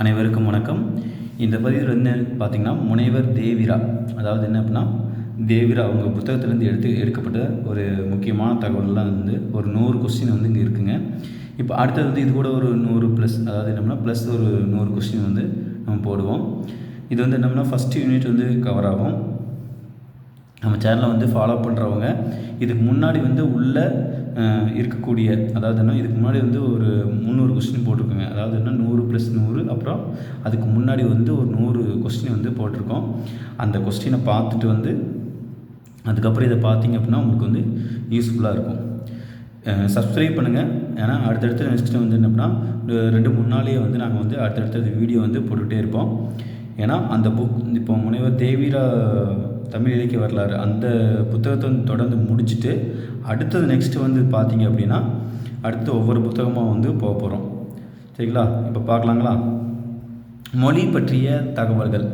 அனைவருக்கும் வணக்கம். இந்த பதிவில் என்ன பார்த்திங்கன்னா முனைவர் தேவிரா அதாவது என்ன அப்படின்னா தேவிரா அவங்க புத்தகத்திலேருந்து எடுத்து எடுக்கப்பட்ட ஒரு முக்கியமான தகவல்லாம் வந்து ஒரு நூறு கொஸ்டின் வந்து இங்கே இருக்குங்க. இப்போ அடுத்தது வந்து இது கூட ஒரு நூறு ப்ளஸ் அதாவது என்னம்னா ப்ளஸ் ஒரு நூறு கொஸ்டின் வந்து நம்ம போடுவோம். இது வந்து என்னம்னா ஃபஸ்ட்டு யூனிட் வந்து கவர் ஆகும். நம்ம சேனலை வந்து ஃபாலோ பண்ணுறவங்க இதுக்கு முன்னாடி வந்து உள்ள இருக்கக்கூடிய அதாவது என்ன இதுக்கு முன்னாடி வந்து ஒரு முந்நூறு கொஸ்டின் போட்டிருக்கோங்க. அதாவது என்ன நூறு ப்ளஸ் நூறு அப்புறம் அதுக்கு முன்னாடி வந்து ஒரு நூறு கொஸ்டின் வந்து போட்டிருக்கோம். அந்த கொஸ்டினை பார்த்துட்டு வந்து அதுக்கப்புறம் இதை பார்த்தீங்க அப்படின்னா உங்களுக்கு வந்து யூஸ்ஃபுல்லாக இருக்கும். சப்ஸ்கிரைப் பண்ணுங்கள் ஏன்னா அடுத்தடுத்து நெக்ஸ்ட்டு வந்து என்ன அப்படின்னா ரெண்டு மூணு நாளையே வந்து நாங்கள் வந்து அடுத்தடுத்தது வீடியோ வந்து போட்டுகிட்டே இருப்போம். ஏன்னா அந்த புக் இப்போ முனைவர் தேவிரா தமிழ் இலக்கிய வரலாறு அந்த புத்தகத்தை வந்து தொடர்ந்து முடிச்சுட்டு அடுத்தது நெக்ஸ்ட்டு வந்து பார்த்தீங்க அப்படின்னா அடுத்து ஒவ்வொரு புத்தகமாக வந்து போக போகிறோம் சரிங்களா? இப்போ பார்க்கலாங்களா? மொழி பற்றிய தகவல்கள்.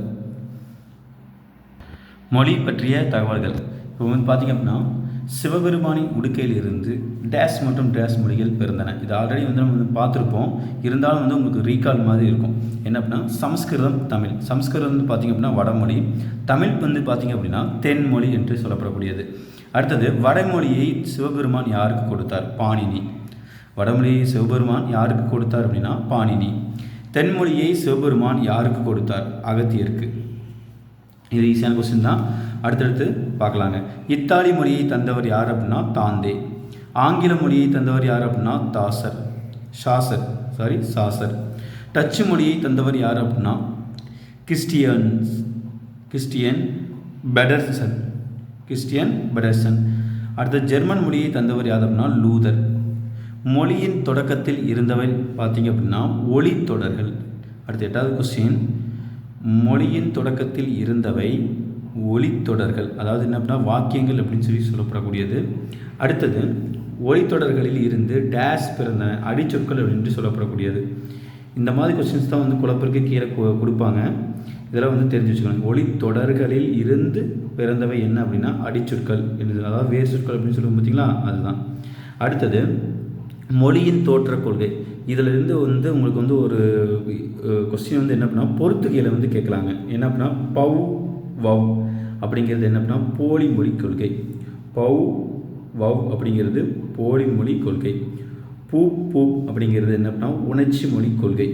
மொழி பற்றிய தகவல்கள். இப்போ வந்து பார்த்திங்க அப்படின்னா சிவபெருமானின் உடுக்கையில் இருந்து டேஷ் மற்றும் டேஷ் மொழிகள் பிறந்தன. இது ஆல்ரெடி வந்து நம்ம வந்து பார்த்துருப்போம். இருந்தாலும் வந்து உங்களுக்கு ரீகால் மாதிரி இருக்கும். என்ன அப்படின்னா சமஸ்கிருதம் தமிழ். சமஸ்கிருதம் வந்து பார்த்திங்க அப்படின்னா வடமொழி. தமிழ் வந்து பார்த்திங்க அப்படின்னா தென்மொழி என்று சொல்லப்படக்கூடியது. அடுத்தது வடமொழியை சிவபெருமான் யாருக்கு கொடுத்தார்? பாணினி. வடமொழியை சிவபெருமான் யாருக்கு கொடுத்தார் அப்படின்னா பாணினி. தென்மொழியை சிவபெருமான் யாருக்கு கொடுத்தார்? அகத்தியருக்கு. இது ஈஸியான கொஸ்டின் தான். அடுத்தடுத்து பார்க்கலாங்க. இத்தாலி மொழியை தந்தவர் யார் அப்படின்னா தாந்தே. ஆங்கில மொழியை தந்தவர் யார் அப்படின்னா தாசர். Chaucer sorry Chaucer. டச்சு மொழியை தந்தவர் யார் அப்படின்னா Christians Christian Pedersen Christian Pedersen. அடுத்த ஜெர்மன் மொழியை தந்தவர் யார் அப்படின்னா லூதர். மொழியின் தொடக்கத்தில் இருந்தவர் பார்த்தீங்க அப்படின்னா ஒளித்தொடர்கள். அடுத்து எட்டாவது கொஸ்டின் மொழியின் தொடக்கத்தில் இருந்தவை ஒளித்தொடர்கள் அதாவது என்ன அப்படின்னா வாக்கியங்கள் அப்படின்னு சொல்லி சொல்லப்படக்கூடியது. அடுத்தது ஒளித்தொடர்களில் இருந்து டேஷ் பிறந்த அடிச்சொற்கள் அப்படின்ட்டு சொல்லப்படக்கூடியது. இந்த மாதிரி கொஸ்டின்ஸ் தான் வந்து குழப்பிற்கு கீழே கொ- கொடுப்பாங்க. இதெல்லாம் வந்து தெரிஞ்சு வச்சுக்கணும் ஒளித்தொடர்களில் இருந்து பிறந்தவை என்ன அப்படின்னா அடிச்சொற்கள் என்னது அதாவது வேர் சொற்கள் அப்படின்னு சொல்லுவோம் பார்த்தீங்களா? அதுதான். அடுத்தது மொழியின் தோற்ற கொள்கை. இதிலிருந்து வந்து உங்களுக்கு வந்து ஒரு கொஸ்டின் வந்து என்ன அப்படின்னா பொறுத்துகையில் வந்து கேட்கலாங்க. என்ன அப்படின்னா பவு வவ் அப்படிங்கிறது என்ன அப்படின்னா போலி மொழி கொள்கை. பவ் வவ் அப்படிங்கிறது போலி மொழி கொள்கை. பூ பூ அப்படிங்கிறது என்ன அப்படின்னா உணர்ச்சி மொழி கொள்கை.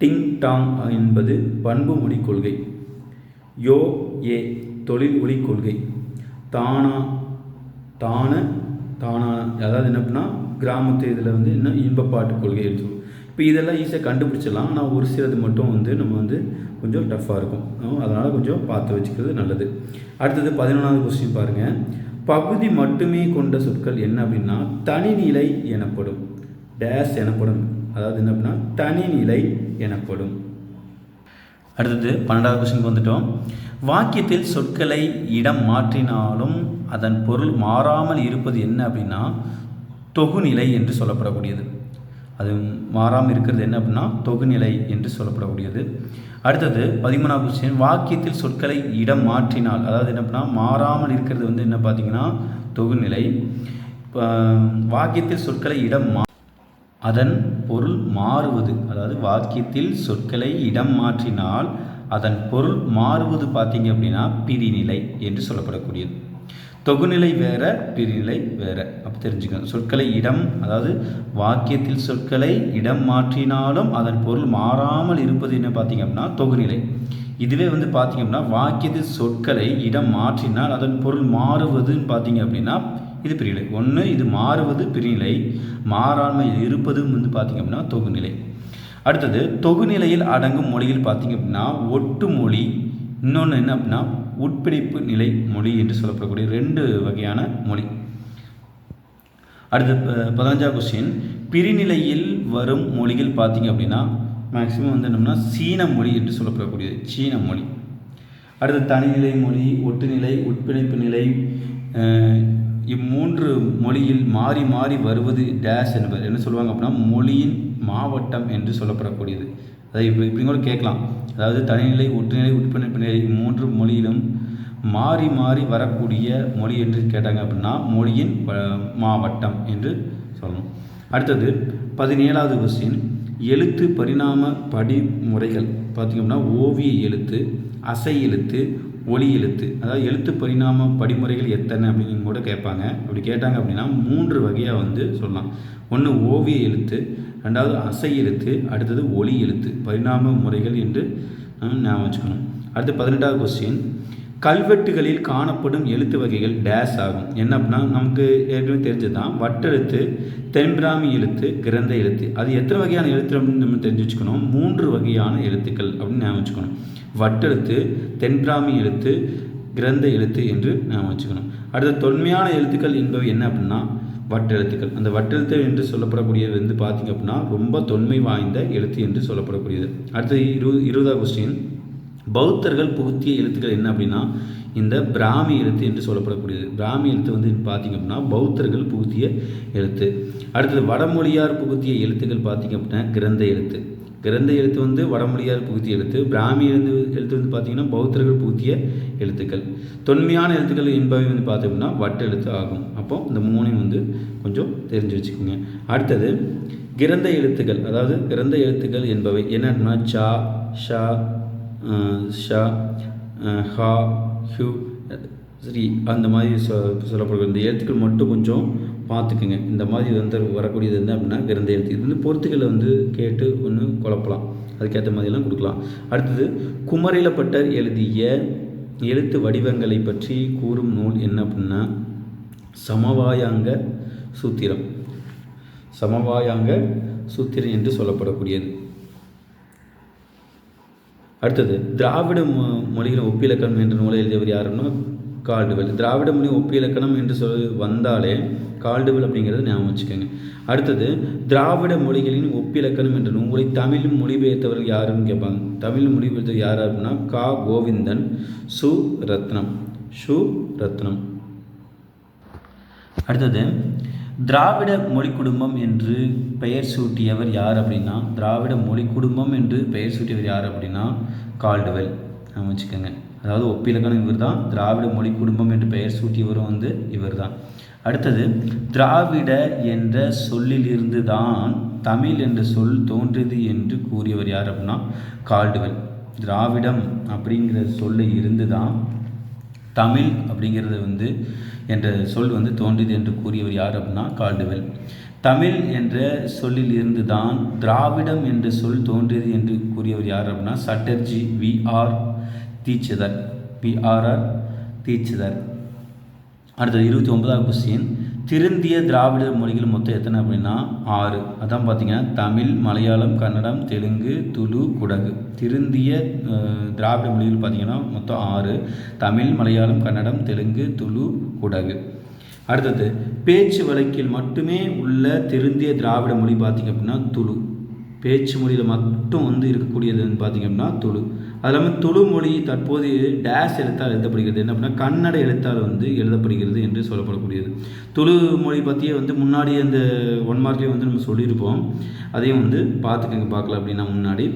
டிங் டாங் என்பது பண்பு மொழி கொள்கை. யோ ஏ தொழில் ஒளி கொள்கை. தானா தான தானா அதாவது என்ன அப்படின்னா கிராமத்து இதில் வந்து என்ன இன்பப்பாட்டு கொள்கை எடுத்து இப்போ இதெல்லாம் ஈஸியாக கண்டுபிடிச்சிடலாம். ஆனால் ஒரு சிலது மட்டும் வந்து நம்ம வந்து கொஞ்சம் டஃப்பாக இருக்கும். அதனால் கொஞ்சம் பார்த்து வச்சுக்கிறது நல்லது. அடுத்தது பதினொன்றாவது கொஸ்டின் பாருங்கள் பகுதி மட்டுமே கொண்ட சொற்கள் என்ன அப்படின்னா தனிநிலை எனப்படும். டேஷ் எனப்படும். அதாவது என்ன அப்படின்னா தனிநிலை எனப்படும். அடுத்தது பன்னெண்டாவது கொஸ்டினுக்கு வந்துட்டோம். வாக்கியத்தில் சொற்களை இடம் மாற்றினாலும் அதன் பொருள் மாறாமல் இருப்பது என்ன அப்படின்னா தொகுநிலை என்று சொல்லப்படக்கூடியது. அது மாறாமல் இருக்கிறது என்ன அப்படின்னா தொகுநிலை என்று சொல்லப்படக்கூடியது. அடுத்தது பதிமூணாவது கொஸ்டின் வாக்கியத்தில் சொற்களை இடம் மாற்றினால் அதாவது என்ன அப்படின்னா மாறாமல் இருக்கிறது வந்து என்ன பார்த்தீங்கன்னா தொகுநிலை. இப்போ வாக்கியத்தில் சொற்களை இடம் மா அதன் பொருள் மாறுவது அதாவது வாக்கியத்தில் சொற்களை இடம் மாற்றினால் அதன் பொருள் மாறுவது பார்த்தீங்க அப்படின்னா பிரிநிலை என்று சொல்லப்படக்கூடியது. தொகுநிலை வேற பிரிநிலை வேற. அப்போ தெரிஞ்சுக்கணும் சொற்களை இடம் அதாவது வாக்கியத்தில் சொற்களை இடம் மாற்றினாலும் அதன் பொருள் மாறாமல் இருப்பது என்ன பார்த்தீங்க அப்படின்னா தொகுநிலை. இதுவே வந்து பார்த்தீங்க அப்படின்னா வாக்கியத்தில் சொற்களை இடம் மாற்றினால் அதன் பொருள் மாறுவதுன்னு பார்த்தீங்க அப்படின்னா இது பிரிநிலை. ஒன்று இது மாறுவது பிரிநிலை. மாறாமல் இருப்பதும் வந்து பார்த்தீங்க அப்படின்னா தொகுநிலை. அடுத்தது தொகுநிலையில் அடங்கும் மொழியில் பார்த்தீங்க அப்படின்னா ஒட்டு மொழி இன்னொன்று என்ன அப்படின்னா உட்பிடிப்பு நிலை மொழி என்று சொல்லப்படக்கூடிய ரெண்டு வகையான மொழி. அடுத்து ப- பதினஞ்சாவது கொஸ்டின் பிரிநிலையில் வரும் மொழிகள் பார்த்தீங்க அப்படின்னா மேக்ஸிமம் வந்து என்னம்னா சீன மொழி என்று சொல்லப்படக்கூடியது. சீன மொழி. அடுத்து தனிநிலை மொழி ஒட்டுநிலை உட்பிணைப்பு நிலை இம்மூன்று மொழியில் மாறி மாறி வருவது டேஷ் என்பது. என்ன சொல்லுவாங்க அப்படின்னா மொழியின் மாவட்டம் என்று சொல்லப்படக்கூடியது. அதை இப்போ இப்படி கூட கேட்கலாம். அதாவது தனிநிலை ஒற்றுநிலை உட்பிணைப்பு நிலை மூன்று மொழியிலும் மாறி மாறி வரக்கூடிய மொழி என்று கேட்டாங்க அப்படின்னா மொழியின் வ- மாவட்டம் என்று சொல்லணும். அடுத்தது பதினேழாவது கொஸ்டின் எழுத்து பரிணாம படிமுறைகள். பார்த்திங்க அப்படின்னா ஓவிய எழுத்து அசை எழுத்து ஒலி எழுத்து. அதாவது எழுத்து பரிணாம படிமுறைகள் எத்தனை அப்படின்னு கூட கேட்பாங்க. அப்படி கேட்டாங்க அப்படின்னா மூன்று வகையாக வந்து சொல்லலாம். ஒன்று ஓவிய எழுத்து ரெண்டாவது அசை எழுத்து அடுத்தது ஒலி எழுத்து பரிணாம முறைகள் என்று ஞாபகம் வச்சுக்கணும். அடுத்து பதினெட்டாவது கொஸ்டின் கல்வெட்டுகளில் காணப்படும் எழுத்து வகைகள் டேஸ் ஆகும். என்ன அப்படின்னா நமக்கு ஏற்கனவே தெரிஞ்சது தான் வட்டெழுத்து தென்பிராமி எழுத்து கிரந்த எழுத்து. அது எத்தனை வகையான எழுத்து அப்படின்னு நம்ம தெரிஞ்சு வச்சுக்கணும். மூன்று வகையான எழுத்துக்கள் அப்படின்னு ஞாபகம் வச்சுக்கணும். வட்டெழுத்து தென்பிராமி எழுத்து கிரந்த எழுத்து என்று நாம் வச்சுக்கணும். அடுத்த தொன்மையான எழுத்துக்கள் என்பவை என்ன அப்படின்னா வட்டெழுத்துக்கள். அந்த வட்டெழுத்து என்று சொல்லப்படக்கூடியது வந்து பார்த்திங்க அப்படின்னா ரொம்ப தொன்மை வாய்ந்த எழுத்து என்று சொல்லப்படக்கூடியது. அடுத்தது இரு இருபதாவது கொஸ்டின் பௌத்தர்கள் புகுத்திய எழுத்துக்கள் என்ன அப்படின்னா இந்த பிராமி எழுத்து என்று சொல்லப்படக்கூடியது. பிராமி எழுத்து வந்து பார்த்திங்க அப்படின்னா பௌத்தர்கள் புகுத்திய எழுத்து. அடுத்தது வடமொழியார் புகுத்திய எழுத்துக்கள் பார்த்திங்க அப்படின்னா கிரந்த எழுத்து. கிரந்த எழுத்து வந்து வடமொழியார் புகுத்திய எழுத்து பிராமி எழுத்து எழுத்து வந்து பார்த்திங்கன்னா பௌத்தர்கள் புகுத்திய எழுத்துக்கள். தொன்மையான எழுத்துக்கள் என்பவை வந்து பார்த்தோம்னா வட்ட எழுத்து ஆகும். அப்போ இந்த மூணையும் வந்து கொஞ்சம் தெரிஞ்சு வச்சுக்கோங்க. அடுத்தது கிரந்த எழுத்துக்கள். அதாவது கிரந்த எழுத்துக்கள் என்பவை என்னன்னா சா ஷா ஷா ஹா ஹூ சரி அந்த மாதிரி சொ சொல்லப்படுகிற இந்த எழுத்துக்கள் மட்டும் கொஞ்சம் பார்த்துக்குங்க. இந்த மாதிரி வந்து வரக்கூடியது என்ன அப்படின்னா கிரந்த எழுத்து இது வந்து பொறுத்துக்களை வந்து கேட்டு ஒன்று குழப்பலாம். அதுக்கேற்ற மாதிரிலாம் கொடுக்கலாம். அடுத்தது குமரிலப்பட்டர் எழுதிய எழுத்து வடிவங்களை பற்றி கூறும் நூல் என்ன அப்படின்னா சமவாயாங்க சூத்திரம். சமவாயாங்க சூத்திரம் என்று சொல்லப்படக்கூடியது. அடுத்தது திராவிட மொழிகளின் ஒப்பிலக்கணம் என்ற நூலை எழுதியவர் யாருன்னா கால்டுவெல். திராவிட மொழி ஒப்பிலக்கணம் என்று சொல்லி வந்தாலே கால்டுவெல் அப்படிங்கிறத ஞாபகம் வச்சுக்கோங்க. அடுத்தது திராவிட மொழிகளின் ஒப்பிலக்கணம் என்ற நூலை தமிழ் மொழிபெயர்த்தவர்கள் யாருன்னு கேட்பாங்க. தமிழ் மொழிபெயர்த்தவர் யார் அப்படின்னா கா. கோவிந்தன் சு. ரத்னம். சு. ரத்னம். அடுத்தது திராவிட மொழி குடும்பம் என்று பெயர் சூட்டியவர் யார் அப்படின்னா திராவிட மொழி குடும்பம் என்று பெயர் சூட்டியவர் யார் அப்படின்னா கால்டுவெல். வச்சுக்கோங்க. அதாவது ஒப்பிலக்கணம் இவர் தான் திராவிட மொழி குடும்பம் என்று பெயர் சூட்டியவரும் வந்து இவர் தான் அடுத்தது திராவிட என்ற சொல்லிலிருந்து தான் தமிழ் என்ற சொல் தோன்றியது என்று கூறியவர் யார் அப்படின்னா கால்டுவெல். திராவிடம் அப்படிங்கிற சொல்ல இருந்து தான் தமிழ் அப்படிங்கிறது வந்து என்ற சொல் வந்து தோன்றியது என்று கூறியவர் யார் அப்படின்னா கால்டுவெல். தமிழ் என்ற சொல்லில் இருந்து தான் திராவிடம் என்ற சொல் தோன்றியது என்று கூறியவர் யார் அப்படின்னா Chatterjee V R Dikshitar PRR Dikshitar. அடுத்தது இருபத்தி ஒன்பதாவது கொஸ்டின் திருந்திய திராவிட மொழிகள் மொத்தம் எத்தனை அப்படின்னா ஆறு. அதான் பார்த்தீங்கன்னா தமிழ் மலையாளம் கன்னடம் தெலுங்கு துளு குடகு. திருந்திய திராவிட மொழிகள் பார்த்திங்கன்னா மொத்தம் ஆறு. தமிழ் மலையாளம் கன்னடம் தெலுங்கு துளு குடகு. அடுத்தது பேச்சு வழக்கில் மட்டுமே உள்ள திருந்திய திராவிட மொழி பார்த்திங்க அப்படின்னா துளு. பேச்சு மொழியில் மட்டும் வந்து இருக்கக்கூடியதுன்னு பார்த்திங்க அப்படின்னா துளு. அது இல்லாமல் துளு மொழி தற்போது டேஷ் எழுத்தால் எழுதப்படுகிறது. என்ன அப்படின்னா கன்னட எழுத்தால் வந்து எழுதப்படுகிறது என்று சொல்லப்படக்கூடியது. துளு மொழி பற்றியே வந்து முன்னாடி அந்த ஒன் மார்க்லேயே வந்து நம்ம சொல்லியிருப்போம். அதையும் வந்து பார்த்துக்கங்க பார்க்கலாம் அப்படின்னா முன்னாடி.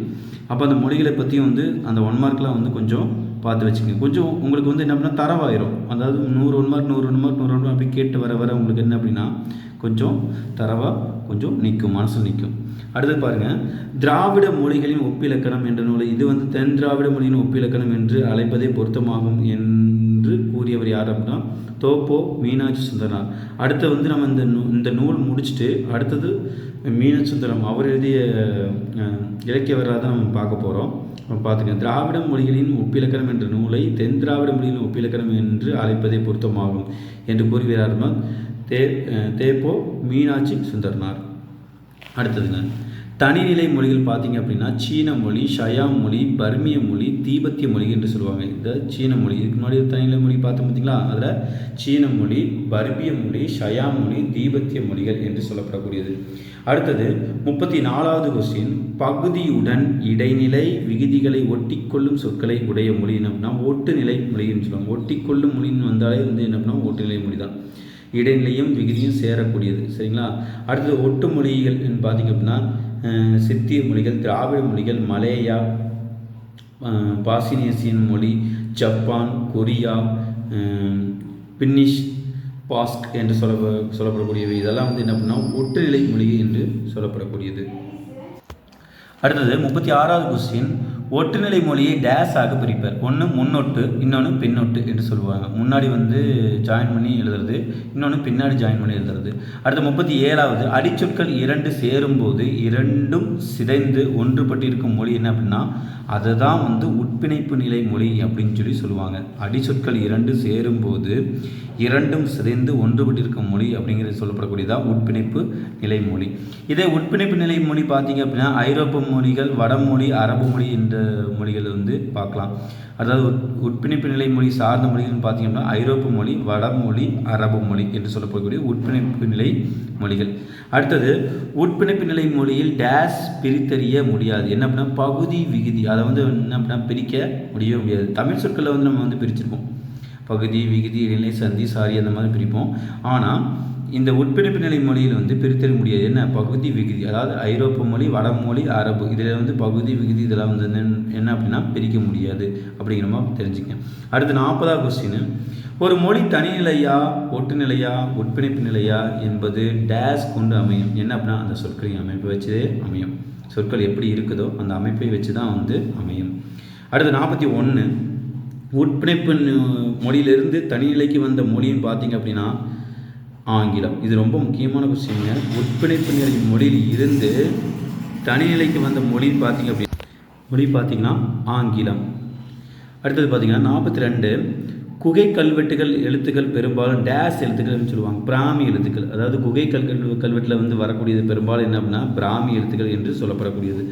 அப்போ அந்த மொழிகளை பற்றியும் வந்து அந்த ஒன் மார்க்லாம் வந்து கொஞ்சம் பார்த்து வச்சுக்கோங்க கொஞ்சம் உங்களுக்கு வந்து என்ன அப்படின்னா தரவாயிரும். அதாவது நூறு ஒன் மார்க் நூறு ஒன் மார்க் நூறு ஒன் மார்க் அப்படி கேட்டு வர வர உங்களுக்கு என்ன அப்படின்னா கொஞ்சம் தரவாக கொஞ்சம் நிற்கும் மனசு நிற்கும் அடுத்து பாருங்கள் திராவிட மொழிகளின் ஒப்பிலக்கணம் என்ற நூலை இது வந்து தென் திராவிட மொழியின் ஒப்பிலக்கணம் என்று அழைப்பதே பொருத்தமாகும் என்று கூறியவர் யார் அப்படின்னா தோப்போ மீனாட்சி சுந்தரனார். அடுத்து வந்து நம்ம இந்த நூ இந்த நூல் முடிச்சுட்டு அடுத்தது மீனசுந்தரம் அவர் எழுதிய இலக்கிய வரலாறு தான் நம்ம பார்க்க போகிறோம் பார்த்துக்கங்க திராவிட மொழிகளின் ஒப்பிலக்கணம் என்ற நூலை தென் திராவிட மொழியின் ஒப்பிலக்கணம் என்று அழைப்பதே பொருத்தமாகும் என்று கூறுகிறார் தே தேப்போ மீனாட்சி சுந்தரனார். அடுத்ததுங்க தனிநிலை மொழிகள் பார்த்தீங்க அப்படின்னா சீன மொழி ஷயாம் மொழி பர்மிய மொழி தீபத்திய மொழி என்று சொல்லுவாங்க. இந்த சீன மொழி இதுக்கு முன்னாடி தனிநிலை மொழி பார்த்தோம் பார்த்தீங்களா? அதில் சீன மொழி பர்மிய மொழி ஷயாம் மொழி தீபத்திய மொழிகள் என்று சொல்லப்படக்கூடியது. அடுத்தது முப்பத்தி நாலாவது கொஸ்டின் பகுதியுடன் இடைநிலை விகுதிகளை ஒட்டிக்கொள்ளும் சொற்களை உடைய மொழி என்ன அப்படின்னா ஒட்டுநிலை மொழின்னு சொல்லுவாங்க. ஒட்டிக்கொள்ளும் மொழின்னு வந்தாலே வந்து என்ன அப்படின்னா ஒட்டுநிலை மொழி தான். இடைநிலையும் விகுதியும் சேரக்கூடியது. சரிங்களா? அடுத்தது ஒட்டு மொழிகள் பார்த்தீங்க அப்படின்னா சித்திய மொழிகள் திராவிட மொழிகள் மலேயா பாசினேசியன் மொழி ஜப்பான் கொரியா பின்னிஷ் பாஸ்க் என்று சொல்ல சொல்லப்படக்கூடியவை. இதெல்லாம் வந்து என்ன பண்ணால் ஒட்டுநிலை மொழி என்று சொல்லப்படக்கூடியது. அடுத்தது முப்பத்தி ஆறாவது கொஸ்டின் ஒட்டுநிலை மொழியை டேஸ் ஆக பிரிப்பர். ஒன்று முன்னொட்டு இன்னொன்று பின்னொட்டு என்று சொல்லுவாங்க. முன்னாடி வந்து ஜாயின் பண்ணி எழுதுறது இன்னொன்று பின்னாடி ஜாயின் பண்ணி எழுதுறது. அடுத்து முப்பத்தி ஏழாவது அடிச்சொற்கள் இரண்டு சேரும்போது இரண்டும் சிதைந்து ஒன்றுபட்டிருக்கும் மொழி என்ன அப்படின்னா அதுதான் வந்து உட்பிணைப்பு நிலை மொழி அப்படின்னு சொல்லி சொல்லுவாங்க. அடிச்சொற்கள் இரண்டு சேரும்போது இரண்டும் சிதைந்து ஒன்றுபட்டிருக்கும் மொழி அப்படிங்கிறது சொல்லப்படக்கூடியதான் உட்பிணைப்பு நிலை மொழி இதே உட்பிணைப்பு நிலை மொழி பார்த்தீங்க அப்படின்னா ஐரோப்பிய மொழிகள் வடமொழி அரபு மொழி என்ற மொழிகள் வந்து பார்க்கலாம். அதாவது உட்பிணைப்பு நிலை மொழி சார்ந்த மொழிகள்னு பார்த்தீங்கன்னா ஐரோப்பிய மொழி வடமொழி அரபு மொழி என்று சொல்லப்படக்கூடிய உட்பிணைப்பு நிலை மொழிகள் அடுத்தது உட்பிணைப்பு நிலை மொழியில் டேஸ் பிரித்தறிய முடியாது. என்ன அப்படின்னா பகுதி விகுதி அதை வந்து என்ன அப்படின்னா பிரிக்க முடியவே முடியாது. தமிழ் சொற்களை வந்து நம்ம வந்து பிரிச்சிருக்கோம் பகுதி விகுதி நிலை சந்தி சாரி அந்த மாதிரி பிரிப்போம். ஆனால் இந்த உட்பிணைப்பு நிலை மொழியில் வந்து பிரித்தறிய முடியாது. என்ன? பகுதி விகுதி. அதாவது ஐரோப்பிய மொழி வடமொழி அரபு. இதில் வந்து பகுதி விகுதி இதெல்லாம் வந்து என்ன அப்படின்னா பிரிக்க முடியாது. அப்படிங்கிற மாதிரி தெரிஞ்சுக்கங்க அடுத்து நாற்பதாவது கொஸ்டின் ஒரு மொழி தனிநிலையா ஒட்டுநிலையா உட்பிணைப்பு நிலையா என்பது டேஸ் கொண்டு அமையும். என்ன அப்படின்னா அந்த சொற்களின் அமைப்பை வச்சே அமையும். சொற்கள் எப்படி இருக்குதோ அந்த அமைப்பை வச்சு தான் வந்து அமையும். அடுத்து நாற்பத்தி ஒன்று உட்பிணைப்பின் மொழியிலிருந்து தனிநிலைக்கு வந்த மொழின்னு பார்த்தீங்க அப்படின்னா ஆங்கிலம். இது ரொம்ப முக்கியமான விஷயங்க. உட்பிணைப்பு நிலை மொழியில் இருந்து தனிநிலைக்கு வந்த மொழின்னு பார்த்தீங்க அப்படின்னா மொழி பார்த்திங்கன்னா ஆங்கிலம். அடுத்தது பார்த்திங்கன்னா நாற்பத்தி ரெண்டு குகை கல்வெட்டுகள் எழுத்துக்கள் பெரும்பாலும் டேஸ் எழுத்துக்கள்னு சொல்லுவாங்க. பிராமி எழுத்துக்கள். அதாவது குகை கல் கல்வெட்டில் வந்து வரக்கூடியது பெரும்பாலும் என்ன அப்படின்னா பிராமி எழுத்துக்கள் என்று சொல்லப்படக்கூடியது.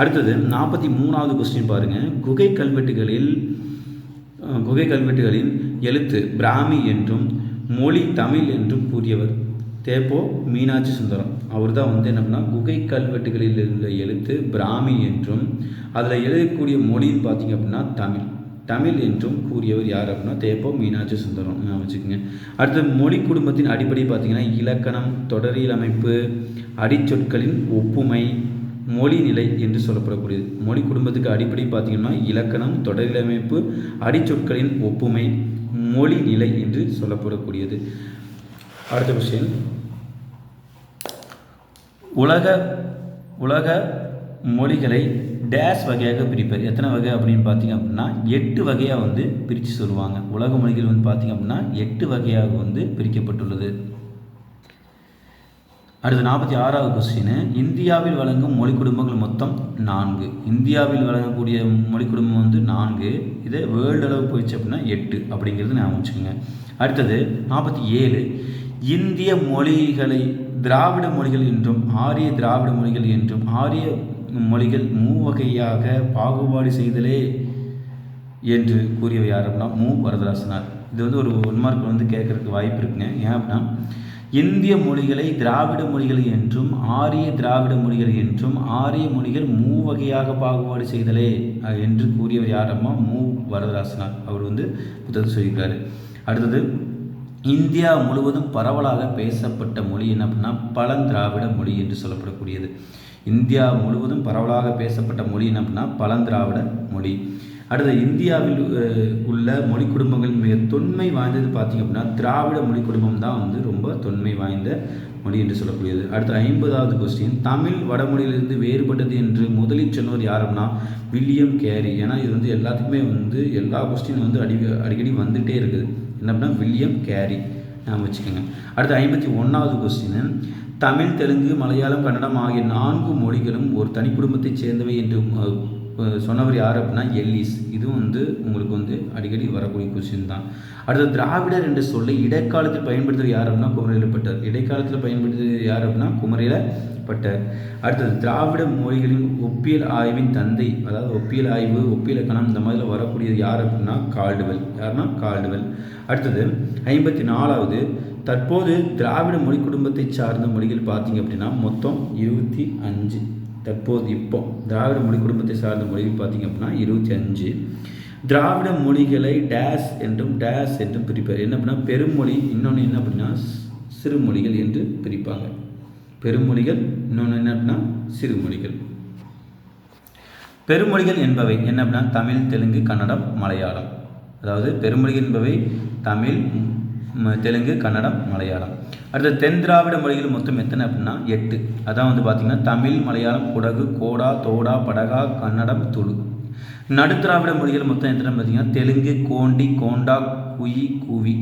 அடுத்தது நாற்பத்தி மூணாவது கொஸ்டின் பாருங்கள் குகை கல்வெட்டுகளில் குகை கல்வெட்டுகளின் எழுத்து பிராமி என்றும் மொழி தமிழ் என்றும் கூறியவர். தேப்போ மீனாட்சி சுந்தரம். அவர் தான் வந்து என்ன குகை கல்வெட்டுகளில் இருந்த எழுத்து பிராமி என்றும் அதில் எழுதக்கூடிய மொழின்னு பார்த்திங்க அப்படின்னா தமிழ். தமிழ் என்றும் கூறியவர் யார் அப்படின்னா தேப்போ மீனாட்சி சுந்தரம். வச்சுக்கோங்க. அடுத்து மொழி குடும்பத்தின் அடிப்படை பார்த்திங்கன்னா இலக்கணம் தொடரியல் அமைப்பு அடிச்சொற்களின் ஒப்புமை மொழி நிலை என்று சொல்லப்படக்கூடியது. மொழி குடும்பத்துக்கு அடிப்படை பார்த்திங்கன்னா இலக்கணம் தொடரிலமைப்பு அடிச்சொற்களின் ஒப்புமை மொழி நிலை என்று சொல்லப்படக்கூடியது. அடுத்த விஷயம் உலக உலக மொழிகளை டேஸ் வகையாக பிரிப்பர். எத்தனை வகை அப்படின்னு பார்த்தீங்க அப்படின்னா எட்டு வகையாக வந்து பிரித்து சொல்லுவாங்க. உலக மொழிகள் வந்து பார்த்திங்க அப்படின்னா எட்டு வகையாக வந்து பிரிக்கப்பட்டுள்ளது. அடுத்து நாற்பத்தி ஆறாவது கொஸ்டின் இந்தியாவில் வழங்கும் மொழி குடும்பங்கள் மொத்தம் நான்கு. இந்தியாவில் வழங்கக்கூடிய மொழி குடும்பம் வந்து நான்கு. இதே வேர்ல்டு அளவு போயிடுச்சு அப்படின்னா எட்டு அப்படிங்கிறது ஞாபகம் வச்சுக்கோங்க. அடுத்தது நாற்பத்தி ஏழு. இந்திய மொழிகளை திராவிட மொழிகள் என்றும் ஆரிய திராவிட மொழிகள் என்றும் ஆரிய மொழிகள் மூவகையாக பாகுபாடு செய்தலே என்று கூறியவை யார் அப்படின்னா மு. வரதராசனார். இது வந்து ஒரு ஒன் மார்க் வந்து கேட்கறதுக்கு வாய்ப்பு இருக்குங்க. ஏன் அப்படின்னா இந்திய மொழிகளை திராவிட மொழிகள் என்றும் ஆரிய திராவிட மொழிகள் என்றும் ஆரிய மொழிகள் மூவகையாக பாகுபாடு செய்தலே என்று கூறியவர் யாரம்மா? மு. வரதராசனார். அவர் வந்து புத்தகம் சொல்லியிருக்காரு. அடுத்தது இந்தியா முழுவதும் பரவலாக பேசப்பட்ட மொழி என்ன அப்படின்னா பழந்திராவிட மொழி என்று சொல்லப்படக்கூடியது. இந்தியா முழுவதும் பரவலாக பேசப்பட்ட மொழி என்ன அப்படின்னா பழந்திராவிட மொழி. அடுத்து இந்தியாவில் உள்ள மொழி குடும்பங்கள் மிக தொன்மை வாய்ந்தது பார்த்திங்க அப்படின்னா திராவிட மொழி குடும்பம் தான் வந்து ரொம்ப தொன்மை வாய்ந்த மொழி என்று சொல்லக்கூடியது. அடுத்து ஐம்பதாவது கொஸ்டின் தமிழ் வடமொழியிலிருந்து வேறுபட்டது என்று முதலில் சொன்னவர் யாருன்னா வில்லியம் கேரி. ஏன்னா இது வந்து எல்லாத்துக்குமே வந்து எல்லா கொஸ்டின் வந்து அடி அடிக்கடி வந்துகிட்டே இருக்குது. என்ன அப்படின்னா வில்லியம் கேரி. நான் வச்சுக்கோங்க. அடுத்து ஐம்பத்தி ஒன்றாவது கொஸ்டின் தமிழ் தெலுங்கு மலையாளம் கன்னடம் ஆகிய நான்கு மொழிகளும் ஒரு தனி குடும்பத்தைச் சேர்ந்தவை என்று சொன்னவர் யார் அப்படின்னா எல்லிஸ். இதுவும் வந்து உங்களுக்கு வந்து அடிக்கடி வரக்கூடிய கொஸ்டின் தான். அடுத்து திராவிடர் என்ற சொல்லை இடைக்காலத்தில் பயன்படுத்துவது யார் அப்படின்னா குமரியில் இடைக்காலத்தில் பயன்படுத்துவது யார் அப்படின்னா குமரியில் அடுத்தது திராவிட மொழிகளின் ஒப்பியல் ஆய்வின் தந்தை அதாவது ஒப்பியல் ஆய்வு ஒப்பியலக்கணம் இந்த மாதிரிலாம் வரக்கூடியது யார் அப்படின்னா கால்டுவெல். யாருன்னா கால்டுவெல். அடுத்தது ஐம்பத்தி நாலாவது தற்போது திராவிட மொழி குடும்பத்தை சார்ந்த மொழிகள் பார்த்தீங்க அப்படின்னா மொத்தம் இருபத்தி அஞ்சு. தற்போது இப்போ திராவிட மொழி குடும்பத்தை சார்ந்த மொழிகள் பார்த்திங்க அப்படின்னா இருபத்தி அஞ்சு. திராவிட மொழிகளை டேஸ் என்றும் டேஸ் என்றும் பிரிப்பார் என்ன அப்படின்னா பெருமொழி இன்னொன்று என்ன அப்படின்னா சிறுமொழிகள் என்று பிரிப்பாங்க. பெருமொழிகள் இன்னொன்று என்ன அப்படின்னா சிறுமொழிகள். பெருமொழிகள் என்பவை என்ன அப்படின்னா தமிழ் தெலுங்கு கன்னடம் மலையாளம். அதாவது பெருமொழிகள் என்பவை தமிழ் தெலுங்கு கன்னடம் மலையாளம். அடுத்து தென் திராவிட மொழிகள் மொத்தம் எத்தனை அப்படின்னா எட்டு. அதான் வந்து பார்த்திங்கன்னா தமிழ் மலையாளம் குடகு கோடா தோடா படகா கன்னடம் துளு. நடுத்திராவிட மொழிகள் மொத்தம் எத்தனை பார்த்தீங்கன்னா தெலுங்கு கோண்டி கோண்டா குயி கூவி.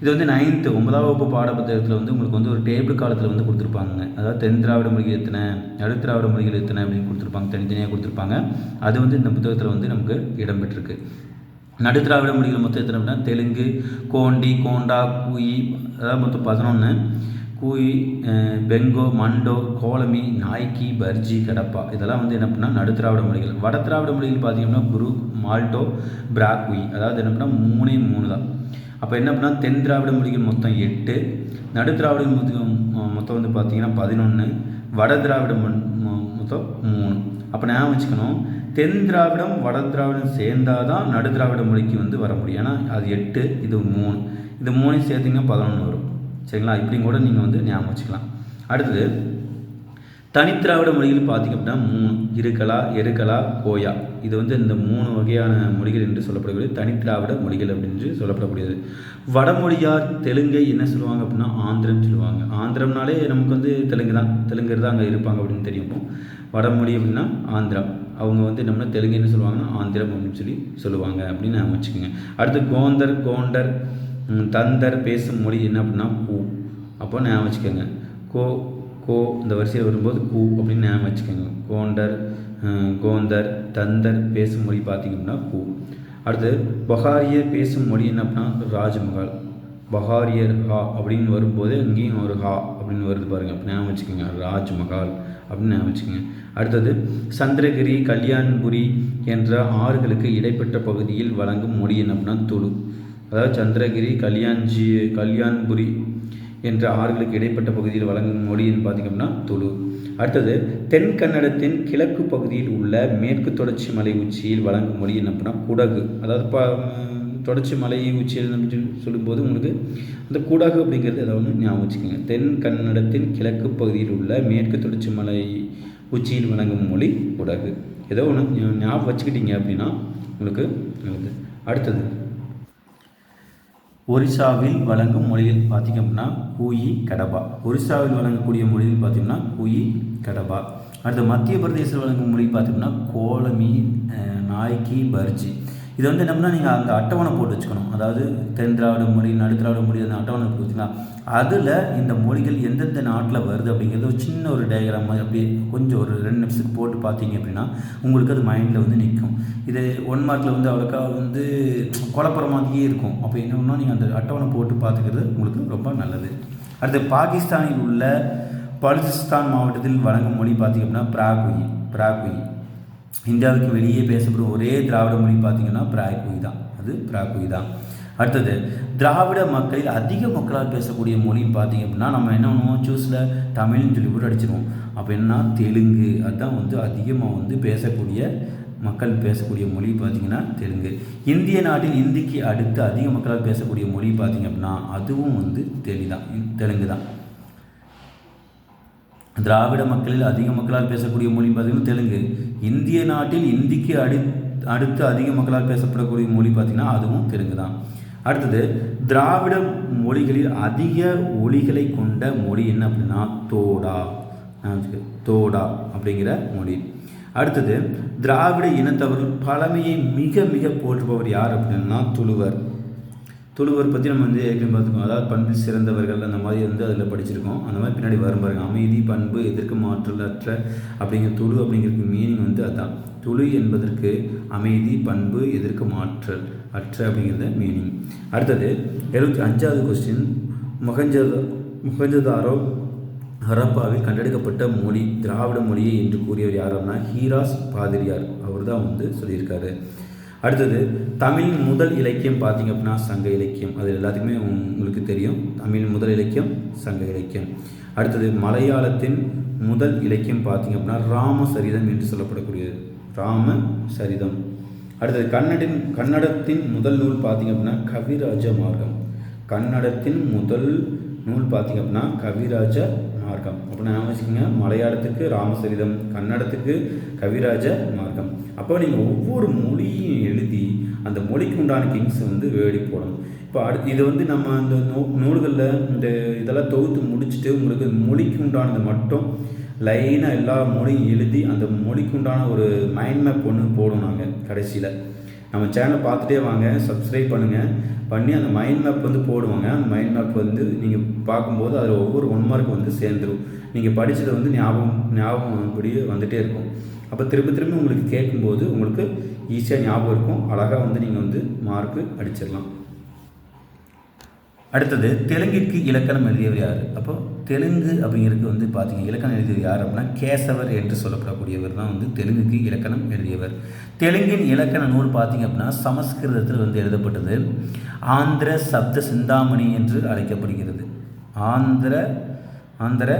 இது வந்து நைன்த்து ஒன்பதாம் வகுப்பு பாடப்புத்தகத்தில் வந்து உங்களுக்கு வந்து ஒரு டேபிள் காலத்தில் வந்து கொடுத்துருப்பாங்க அதாவது தென் திராவிட மொழிகள் எத்தனை நடுத்திராவிட மொழிகள் எத்தனை அப்படின்னு கொடுத்துருப்பாங்க தனித்தனியாக கொடுத்துருப்பாங்க. அது வந்து இந்த புத்தகத்தில் வந்து நமக்கு இடம்பெற்றிருக்கு. நடுத்திராவிட மொழிகள் மொத்தம் எத்தனை அப்படின்னா? தெலுங்கு கோண்டி கோண்டா கூயி அதாவது மொத்தம் பதினொன்று கூயி பெங்கோ மண்டோ கோலமி நாய்க்கி பர்ஜி கடப்பா. இதெல்லாம் வந்து என்ன பண்ணால் நடுத்திராவிட மொழிகள் வட திராவிட மொழிகள் பார்த்தீங்கன்னா குரு மால்டோ பிராக்வி அதாவது என்ன பண்ணால் மூணே மூணு தான். அப்போ என்ன பண்ணால் தென் திராவிட மொழிகள் மொத்தம் எட்டு. நடுத்திராவிட மொழிகள் மொத்தம் வந்து பார்த்திங்கன்னா பதினொன்று வட திராவிட மொத்தம் மூணு. அப்போ நான் வச்சுக்கணும் தென் திராவிடம் வட திராவிடம் சேர்ந்தாதான் நடு திராவிட மொழிக்கு வந்து வர முடியும். ஏன்னா அது எட்டு இது மூணு. இது மூணையும் சேர்த்திங்கன்னா பதினொன்று வரும். சரிங்களா? இப்படியும் கூட நீங்கள் வந்து ஞாபகம் வச்சுக்கலாம். அடுத்தது தனித்திராவிட மொழிகள் பார்த்திங்க அப்படின்னா மூணு. இருக்கலா எருக்கலா கோயா. இது வந்து இந்த மூணு வகையான மொழிகள் என்று சொல்லப்படக்கூடிய தனித்திராவிட மொழிகள் அப்படின்னு சொல்லப்படக்கூடியது. வடமொழியார் தெலுங்கை என்ன சொல்லுவாங்க அப்படின்னா ஆந்திரம் சொல்லுவாங்க. ஆந்திரம்னாலே நமக்கு வந்து தெலுங்கு தான் தெலுங்கர் தான் அங்கே இருப்பாங்க அப்படின்னு தெரியும். வடமொழி அப்படின்னா ஆந்திரம். அவங்க வந்து நம்ம தெலுங்கு என்ன சொல்லுவாங்கன்னா ஆந்திரம் அப்படின்னு சொல்லி சொல்லுவாங்க அப்படின்னு நான் வச்சுக்கோங்க. அடுத்து கோந்தர் கோண்டர் தந்தர் பேசும் மொழி என்ன அப்படின்னா கூ. அப்போ நான் வச்சுக்கோங்க. கோ கோ இந்த வரிசையில் வரும்போது கூ அப்படின்னு ஞாபகம் வச்சுக்கோங்க. கோண்டர் கோந்தர் தந்தர் பேசும் மொழி பார்த்திங்க அப்படின்னா கூ. அடுத்து பஹாரியர் பேசும் மொழி என்ன அப்படின்னா ராஜ்மஹால். பஹாரியர் ஹா அப்படின்னு வரும்போது இங்கேயும் ஒரு ஹா அப்படின்னு வருது பாருங்கள் அப்படி ஞாபகம் வச்சுக்கோங்க. ராஜ்மஹால் அப்படின்னு ஞாபகம் வச்சுக்கோங்க. அடுத்தது சந்திரகிரி கல்யாண்புரி என்ற ஆறுகளுக்கு இடைப்பட்ட பகுதியில் வழங்கும் மொழி என்ன அப்படின்னா துளு அதாவது சந்திரகிரி கல்யாண்ஜி கல்யாண்புரி என்ற ஆறுகளுக்கு இடைப்பட்ட பகுதியில் வழங்கும் மொழின்னு பார்த்திங்க அப்படின்னா துளு அடுத்தது தென் கன்னடத்தின் கிழக்கு பகுதியில் உள்ள மேற்கு தொடர்ச்சி மலை உச்சியில் வழங்கும் மொழி என்ன அப்படின்னா குடகு. அதாவது ப தொடர்ச்சி மலை உச்சியில் அப்படின்னு சொல்லும்போது உங்களுக்கு அந்த குடகு அப்படிங்கிறது அதை ஒன்று ஞாபகம் வச்சுக்கோங்க. தென் கன்னடத்தின் கிழக்கு பகுதியில் உள்ள மேற்கு தொடர்ச்சி மலை உச்சியில் வழங்கும் மொழி கூடாகு. ஏதோ ஒன்று ஞாபகம் வச்சுக்கிட்டீங்க அப்படின்னா உங்களுக்கு நல்லது. அடுத்தது. ஒரிசாவில் வழங்கும் மொழியில் பார்த்திங்க அப்படின்னா கூயி கடபா. ஒரிசாவில் வழங்கக்கூடிய மொழிகள் பார்த்திங்கன்னா கூயி கடபா. அடுத்து மத்திய பிரதேசத்தில் வழங்கும் மொழி பார்த்திங்கன்னா கோலமி நாய்க்கி பர்ஜி. இது வந்து என்னன்னா நீங்கள் அந்த அட்டவணை போட்டு வச்சுக்கணும். அதாவது தென் திராவிட மொழி நடு திராவிட மொழி அந்த அட்டவணை போட்டு வச்சுக்கலாம் அதில் இந்த மொழிகள் எந்தெந்த நாட்டில் வருது அப்படிங்கிறது ஒரு சின்ன ஒரு டயக்ராம் மாதிரி அப்படியே கொஞ்சம் ஒரு ரெண்டு நிமிஷத்துக்கு போட்டு பார்த்தீங்க அப்படின்னா உங்களுக்கு அது மைண்டில் வந்து நிற்கும் இது ஒன் மார்க்கில் வந்து அவ்வளோக்கா வந்து குழப்பற மாதிரியே இருக்கும். அப்போ என்ன நீங்கள் அந்த அட்டவணை போட்டு பார்த்துக்கிறது உங்களுக்கு ரொம்ப நல்லது. அடுத்து பாகிஸ்தானில் உள்ள பலுச்சிஸ்தான் மாவட்டத்தில் வழங்கும் மொழி பார்த்திங்க அப்படின்னா பிராகுயி பிராகுயி. இந்தியாவுக்கு வெளியே பேசப்படும் ஒரே திராவிட மொழி பார்த்திங்கன்னா பிராகுயி தான். அது பிராகுயி தான். அடுத்தது திராவிட மக்களில் அதிக மக்களால் பேசக்கூடிய மொழின்னு பார்த்தீங்க அப்படின்னா நம்ம என்ன பண்ணுவோம்? சூஸில் தமிழ்னு சொல்லி போட்டு அடிச்சிருவோம். அப்போ என்ன தெலுங்கு. அதுதான் வந்து அதிகமாக வந்து பேசக்கூடிய மக்கள் பேசக்கூடிய மொழி பார்த்திங்கன்னா தெலுங்கு. இந்திய நாட்டில் இந்திக்கு அடுத்து அதிக மக்களால் பேசக்கூடிய மொழி பார்த்திங்க அப்படின்னா அதுவும் வந்து தெளி தான். தெலுங்கு தான். திராவிட மக்களில் அதிக மக்களால் பேசக்கூடிய மொழி பார்த்திங்கன்னா தெலுங்கு. இந்திய நாட்டில் இந்திக்கு அடி அடுத்து அதிக மக்களால் பேசப்படக்கூடிய மொழி பார்த்திங்கன்னா அதுவும் தெலுங்கு தான் அடுத்தது திராவிட மொழிகளில் அதிக ஒலிகளை கொண்ட மொழி என்ன அப்படின்னா தோடா. தோடா அப்படிங்கிற மொழி. அடுத்தது திராவிட இனத்தவர்கள் பழமையை மிக மிக போற்றுபவர் யார் அப்படின்னா துளுவர். துளுவர் பற்றி நம்ம வந்து ஏற்கனவே பார்த்துக்கோம் அதாவது பண்பு சிறந்தவர்கள் அந்த மாதிரி வந்து அதில் படிச்சிருக்கோம். அந்த மாதிரி பின்னாடி வரும் பாருங்க. அமைதி பண்பு எதிர்க்கு மாற்றல் அற்ற அப்படிங்கிற தொழு அப்படிங்கிறதுக்கு மீனிங் வந்து அதுதான் தொழு என்பதற்கு அமைதி பண்பு எதிர்க்கு மாற்றல் அற்ற அப்படிங்கிறத மீனிங் அடுத்தது எழுபத்தி அஞ்சாவது கொஸ்டின் முகஞ்சத முகஞ்சதாரோ ஹரப்பாவில் கண்டெடுக்கப்பட்ட மொழி திராவிட மொழியை என்று கூறியவர் யாருன்னா ஹீராஸ் பாதிரியார். அவர் தான் வந்து சொல்லியிருக்காரு. அடுத்தது தமிழ் முதல் இலக்கியம் பார்த்தீங்க அப்படின்னா சங்க இலக்கியம். அது எல்லாத்துக்குமே உங்களுக்கு தெரியும். தமிழ் முதல் இலக்கியம் சங்க இலக்கியம். அடுத்தது மலையாளத்தின் முதல் இலக்கியம் பார்த்தீங்க அப்படின்னா ராம சரிதம் என்று சொல்லப்படக்கூடியது. ராம சரிதம் அடுத்தது கன்னடின் கன்னடத்தின் முதல் நூல் பார்த்தீங்க அப்படின்னா கவிராஜ மார்க்கம். கன்னடத்தின் முதல் நூல் பார்த்தீங்க அப்படின்னா கவிராஜ மார்க்கம். அப்போ நான் வச்சுக்கோங்க? மலையாளத்துக்கு ராமசரிதம் கன்னடத்துக்கு கவிராஜ மார்க்கம். அப்போ நீங்கள் ஒவ்வொரு மொழியும் எழுதி அந்த மொழிக்கு உண்டான கிங்ஸ் வந்து வேடி போடணும். இப்போ அடுத்து இது வந்து நம்ம அந்த நூ நூல்களில் இந்த இதெல்லாம் தொகுத்து முடிச்சுட்டு உங்களுக்கு மொழிக்கு உண்டானது மட்டும் லைனாக எல்லா மொழியும் எழுதி அந்த மொழிக்கு உண்டான ஒரு மைண்ட் மேப் ஒன்று போடும் நாங்கள் கடைசியில். நம்ம சேனலை பார்த்துட்டே வாங்க சப்ஸ்கிரைப் பண்ணுங்கள் பண்ணி அந்த மைண்ட் மேப் வந்து போடுவாங்க. அந்த மைண்ட் மேப் வந்து நீங்கள் பார்க்கும்போது அதில் ஒவ்வொரு ஒன் மார்க் வந்து சேர்ந்துடும் நீங்கள் படித்ததை வந்து ஞாபகம் ஞாபகம் அப்படியே வந்துகிட்டே இருக்கும். அப்போ திரும்ப திரும்ப உங்களுக்கு கேட்கும்போது உங்களுக்கு ஈஸியாக ஞாபகம் இருக்கும். அழகாக வந்து நீங்கள் வந்து மார்க்கு அடிச்சிடலாம். அடுத்தது தெலுங்குக்கு இலக்கணம் எழுதியவர் யார்? அப்போ தெலுங்கு அப்படிங்கிறது வந்து பார்த்தீங்க இலக்கணம் எழுதியது யார் அப்படின்னா கேசவர் என்று சொல்லப்படக்கூடியவர் தான் வந்து தெலுங்குக்கு இலக்கணம் எழுதியவர். தெலுங்கின் இலக்கண நூல் பார்த்தீங்க அப்படின்னா சமஸ்கிருதத்தில் வந்து எழுதப்பட்டது. ஆந்திர சப்த சிந்தாமணி என்று அழைக்கப்படுகிறது. ஆந்திர ஆந்திர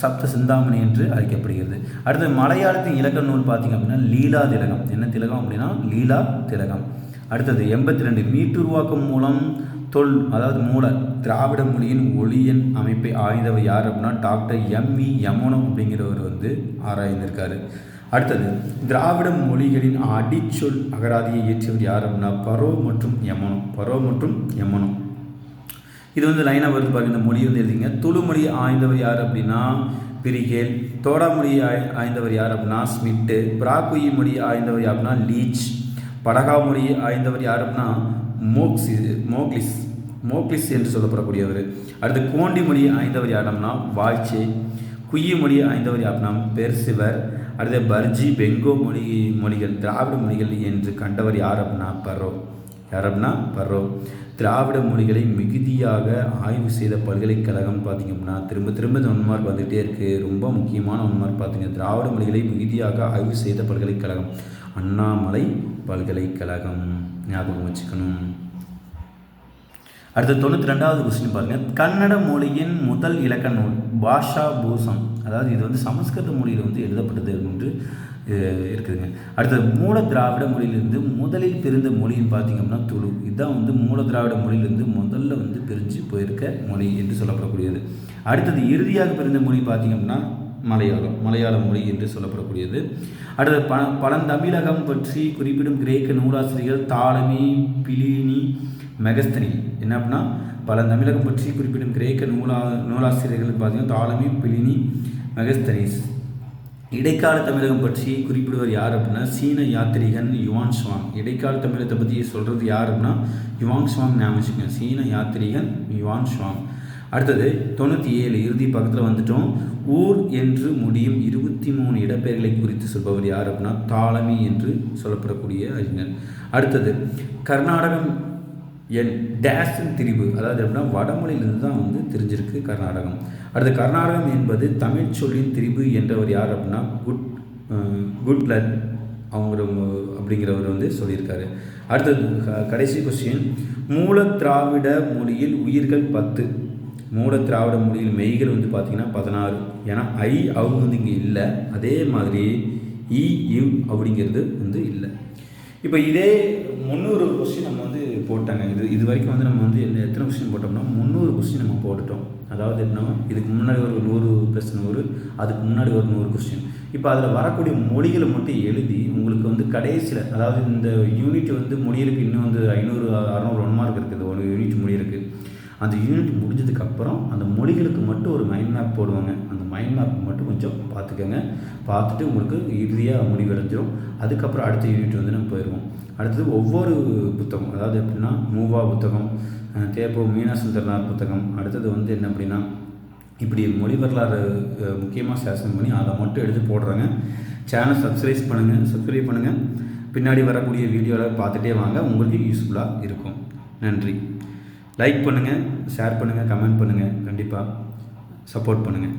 சப்த சிந்தாமணி என்று அழைக்கப்படுகிறது. அடுத்து மலையாளத்தின் இலக்கண நூல் பார்த்திங்க அப்படின்னா லீலா திலகம். என்ன திலகம் அப்படின்னா லீலா திலகம். அடுத்தது எண்பத்தி ரெண்டு மீட்டுருவாக்கம் மூலம் தொல் அதாவது மூல திராவிட மொழியின் ஒளியன் அமைப்பை ஆய்ந்தவர் யார் அப்படின்னா டாக்டர் எம் வி யமுனம் அப்படிங்கிறவர் வந்து ஆராய்ந்திருக்காரு. அடுத்தது திராவிட மொழிகளின் அடிச்சொல் அகராதியை இயற்றியவர் யார் அப்படின்னா பரோ மற்றும் யமனம் பரோ மற்றும் யமனம் இது வந்து லைனாக வருது பாருங்க இந்த மொழி வந்து எழுதிங்க. துளு மொழி ஆய்ந்தவர் யார் அப்படின்னா பிரிகேல். தோடா மொழி ஆய் ஆய்ந்தவர் யார் அப்படின்னா ஸ்மிட்டு. பிராக்குயி மொழி ஆய்ந்தவர் யார் அப்படின்னா லீச். படகா மொழி ஆய்ந்தவர் யார் அப்படின்னா மோக்ஸி மோக்லிஸ் மோக்லிஸ் என்று சொல்லப்படக்கூடியவர். அடுத்து கோண்டி மொழி ஆய்ந்தவர் யாரம்னா வாய்ச்சே. குய்ய மொழி ஆய்ந்தவர் யாருன்னா பெர்சிவர். அடுத்து பர்ஜி பெங்கோ மொழி மொழிகள் திராவிட மொழிகள் என்று கண்டவர் யார் அப்படின்னா பரோ யார் அப்படின்னா பரோ திராவிட மொழிகளை மிகுதியாக ஆய்வு செய்த பல்கலைக்கழகம் பார்த்திங்க அப்படின்னா திரும்ப திரும்ப இந்த ஒன்மார்க் வந்துகிட்டே இருக்குது ரொம்ப முக்கியமான ஒன்மார்க் பார்த்திங்க திராவிட மொழிகளை மிகுதியாக ஆய்வு செய்த பல்கலைக்கழகம். அண்ணாமலை பல்கலைக்கழகம். ஞாபகம் வச்சுக்கணும். அடுத்த தொண்ணூற்றி ரெண்டாவது கொஸ்டின் பாருங்கள் கன்னட மொழியின் முதல் இலக்க நூல் பாஷா பூசம் அதாவது இது வந்து சமஸ்கிருத மொழியில் வந்து எழுதப்பட்டது என்று இருக்குதுங்க. அடுத்தது மூல திராவிட மொழியிலிருந்து முதலில் பிரிந்த மொழின்னு பார்த்தீங்கன்னா துளு. இதுதான் வந்து மூல திராவிட மொழியிலிருந்து முதல்ல வந்து பிரிஞ்சு போயிருக்க மொழி என்று சொல்லப்படக்கூடியது. அடுத்தது இறுதியாக பிரிந்த மொழி பார்த்திங்கன்னா மலையாளம் மலையாள மொழி என்று சொல்லப்படக்கூடியது. அடுத்தது ப பழந்தமிழகம் பற்றி குறிப்பிடும் கிரேக்க நூலாசிரியர்கள் தாலமி பிலினி மெகஸ்தனி. என்ன அப்படின்னா பழந்தமிழகம் பற்றி குறிப்பிடும் கிரேக்க நூலா நூலாசிரியர்கள் பார்த்தீங்கன்னா தாலமி பிலினி மெகஸ்தனிஸ் இடைக்கால தமிழகம் பற்றி குறிப்பிடுவர் யார் அப்படின்னா சீன யாத்திரிகன் யுவான் சுவாங். இடைக்கால தமிழகத்தை பற்றி சொல்கிறது யார் அப்படின்னா யுவாங் சுவாங் ஞாபகம் சீன யாத்திரிகன் யுவான் சுவாங். அடுத்தது தொண்ணூற்றி ஏழு இறுதி பக்கத்தில் வந்துட்டோம். ஊர் என்று முடியும் இருபத்தி மூணு இடப்பெயர்களை குறித்து சொல்பவர் யார் அப்படின்னா தாளமி என்று சொல்லப்படக்கூடிய அறிஞர். அடுத்தது கர்நாடகம் என் டேஷன் திரிவு அதாவது எப்படின்னா வடமொழியிலிருந்து தான் வந்து தெரிஞ்சிருக்கு கர்நாடகம். அடுத்து கர்நாடகம் என்பது தமிழ் சொல்லின் திரிவு என்றவர் யார் அப்படின்னா குட் குட்லட் அவங்க அப்படிங்கிறவர் வந்து சொல்லியிருக்காரு. அடுத்தது கடைசி கொஸ்டின் மூல திராவிட மொழியில் உயிர்கள் பத்து. மூல திராவிட மொழியில் மெய்கள் வந்து பார்த்திங்கன்னா பதினாறு. ஏன்னா ஐ அவங்க வந்து இங்கே இல்லை. அதே மாதிரி இ இவ் அப்படிங்கிறது வந்து இல்லை. இப்போ இதே முந்நூறு கொஸ்டின் நம்ம வந்து போட்டாங்க. இது இது வரைக்கும் வந்து நம்ம வந்து எத்தனை கொஸ்டின் போட்டோம்னா முந்நூறு கொஸ்டின் நம்ம போட்டுட்டோம். அதாவது என்ன இதுக்கு முன்னாடி ஒரு நூறு ப்ளஸ் நூறு அதுக்கு முன்னாடி ஒரு நூறு கொஸ்டின் இப்போ அதில் வரக்கூடிய மொழிகளை மட்டும் எழுதி உங்களுக்கு வந்து கடைசியில் அதாவது இந்த யூனிட் வந்து முடியிருக்கு இன்னும் வந்து ஐநூறு அறநூறு ஒன் மார்க் இருக்குது. ஒரு யூனிட் முடியிருக்கு அந்த யூனிட் முடிஞ்சதுக்கப்புறம் அந்த மொழிகளுக்கு மட்டும் ஒரு மைண்ட் மேப் போடுவாங்க. அந்த மைண்ட் மேப் மட்டும் கொஞ்சம் பார்த்துக்கோங்க. பார்த்துட்டு உங்களுக்கு இறுதியாக முடிவடைஞ்சிடும் அதுக்கப்புறம் அடுத்த யூனிட் வந்து நம்ம போயிடுவோம் அடுத்தது ஒவ்வொரு புத்தகம். அதாவது எப்படின்னா மூவா புத்தகம் தேப்போ மீனா சுந்தரனார் புத்தகம். அடுத்தது வந்து என்ன அப்படின்னா இப்படி மொழி வரலாறு முக்கியமாக சேஷன் பண்ணி அதை மட்டும் எடுத்து போடுறாங்க. சேனல் சப்ஸ்கிரைப் பண்ணுங்கள் சப்ஸ்கிரைப் பண்ணுங்கள் பின்னாடி வரக்கூடிய வீடியோவில் பார்த்துட்டே வாங்க. உங்களுக்கு யூஸ்ஃபுல்லாக இருக்கும். நன்றி. லைக் பண்ணுங்கள் ஷேர் பண்ணுங்கள் கமெண்ட் பண்ணுங்கள் கண்டிப்பாக சப்போர்ட் பண்ணுங்கள்